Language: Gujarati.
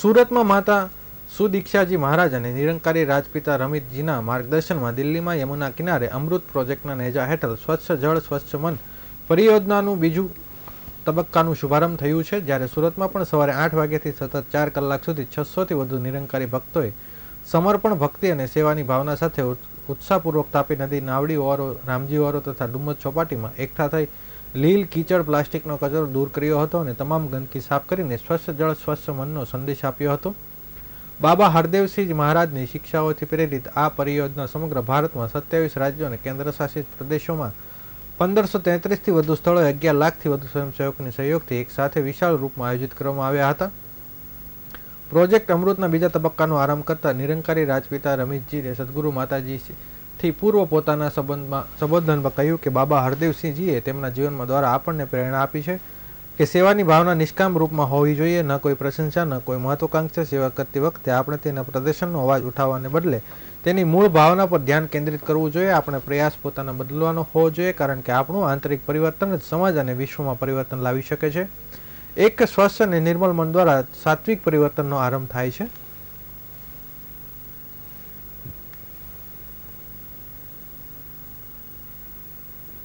સુરતમાં માતા સુદીક્ષાજી મહારાજ અને નિરંકારી રાજપિતા રમિતજીના માર્ગદર્શનમાં દિલ્હીમાં યમુના કિનારે અમૃત પ્રોજેક્ટના નેજા હેઠળ સ્વચ્છ જળ, સ્વચ્છ મન પરિયોજનાનું બીજું તબક્કાનું શુભારંભ થયું છે, જ્યારે સુરતમાં પણ સવારે આઠ વાગ્યાથી સતત ચાર કલાક સુધી છસોથી વધુ નિરંકારી ભક્તોએ સમર્પણ, ભક્તિ અને સેવાની ભાવના સાથે ઉત્સાહપૂર્વક તાપી નદી, નાવડી ઓવારો, રામજી ઓવારો તથા ડુમ્મસ ચોપાટીમાં એકઠા થઈ લીલ કીચડ પ્લાસ્ટિકનો કચરો દૂર કર્યો હતો અને તમામ ગંદકી સાફ કરીને સ્વચ્છ જળ સ્વચ્છ મનનો સંદેશ આપ્યો હતો. બાબા હરદેવસિંહ મહારાજની શિક્ષાઓથી પ્રેરિત આ પરિયોજના સમગ્ર ભારતમાં સત્યાવીસ રાજ્યો અને કેન્દ્રશાસિત પ્રદેશોમાં પંદરસો તેત્રીસથી વધુ સ્થળોએ અગિયાર લાખથી વધુ સ્વયંસેવકની સહયોગથી એક સાથે વિશાળ રૂપમાં આયોજિત કરવામાં આવ્યા હતા. પ્રોજેક્ટ અમૃતના બીજા તબક્કાનો આરંભ કરતા નિરંકારી રાજપિતા રમેશજી સદગુરુ માતાજીથી પૂર્વ પોતાના સંબંધમાં સંબોધનમાં કહ્યું કે, બાબા હરદેવસિંહજીએ તેમના જીવનમાં દ્વારા આપણને પ્રેરણા આપી છે કે સેવાની ભાવના નિષ્કામ રૂપમાં હોવી જોઈએ. ન કોઈ પ્રશંસા, ન કોઈ મહત્વાકાંક્ષા. સેવા કરતી વખતે આપણે તેના પ્રદર્શનનો અવાજ ઉઠાવવાને બદલે તેની મૂળ ભાવના પર ધ્યાન કેન્દ્રિત કરવું જોઈએ. આપણે પ્રયાસ પોતાના બદલવાનો હોવો જોઈએ, કારણ કે આપણું આંતરિક પરિવર્તન જ સમાજ અને વિશ્વમાં પરિવર્તન લાવી શકે છે. એક સ્વસ્થ અને નિર્મલ મન દ્વારા સાત્વિક પરિવર્તનનો આરંભ થાય છે.